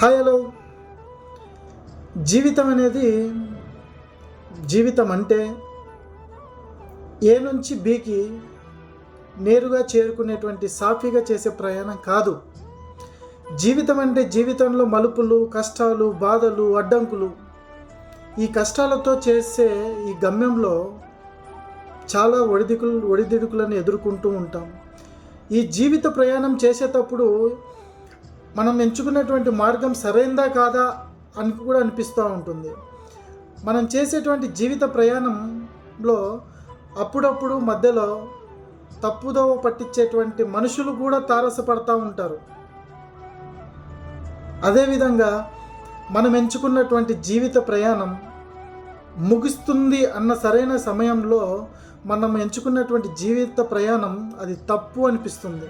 Hi hello జీవితం అనేది జీవితం అంటే ఏ నుంచి బీకి నేరుగా చేరుకునేటువంటి సాఫీగా చేసే ప్రయాణం కాదు. జీవితం అంటే జీవితంలో మలుపులు కష్టాలు బాధలు అడ్డంకులు. ఈ కష్టాలతో చేసే ఈ గమ్యంలో చాలా ఒడిదికులు ఒడిదిడుకులను ఎదుర్కొంటూ ఉంటాం. ఈ జీవిత ప్రయాణం చేసేటప్పుడు మనం ఎంచుకున్నటువంటి మార్గం సరైందా కాదా అని కూడా అనిపిస్తూ ఉంటుంది. మనం చేసేటువంటి జీవిత ప్రయాణంలో అప్పుడప్పుడు మధ్యలో తప్పుదోవ పట్టించేటువంటి మనుషులు కూడా తారసపడతా ఉంటారు. అదేవిధంగా మనం ఎంచుకున్నటువంటి జీవిత ప్రయాణం ముగుస్తుంది అన్న సరైన సమయంలో మనం ఎంచుకున్నటువంటి జీవిత ప్రయాణం అది తప్పు అనిపిస్తుంది.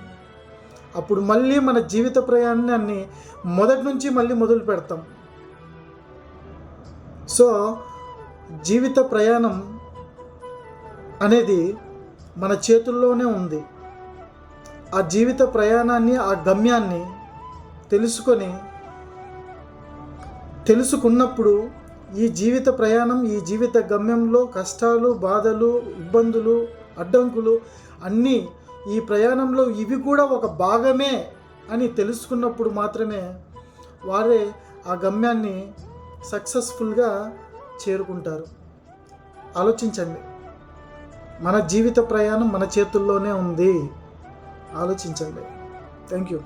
అప్పుడు మళ్ళీ మన జీవిత ప్రయాణాన్ని మొదటి నుంచి మళ్ళీ మొదలు పెడతాం. సో జీవిత ప్రయాణం అనేది మన చేతుల్లోనే ఉంది. ఆ జీవిత ప్రయాణాన్ని ఆ గమ్యాన్ని తెలుసుకొని తెలుసుకున్నప్పుడు ఈ జీవిత ప్రయాణం ఈ జీవిత గమ్యంలో కష్టాలు బాధలు ఇబ్బందులు అడ్డంకులు అన్నీ ఈ ప్రయాణంలో ఇవి కూడా ఒక భాగమే అని తెలుసుకున్నప్పుడు మాత్రమే వారే ఆ గమ్యాన్ని సక్సెస్ఫుల్గా చేరుకుంటారు. ఆలోచించండి. మన జీవిత ప్రయాణం మన చేతుల్లోనే ఉంది. ఆలోచించండి. Thank you.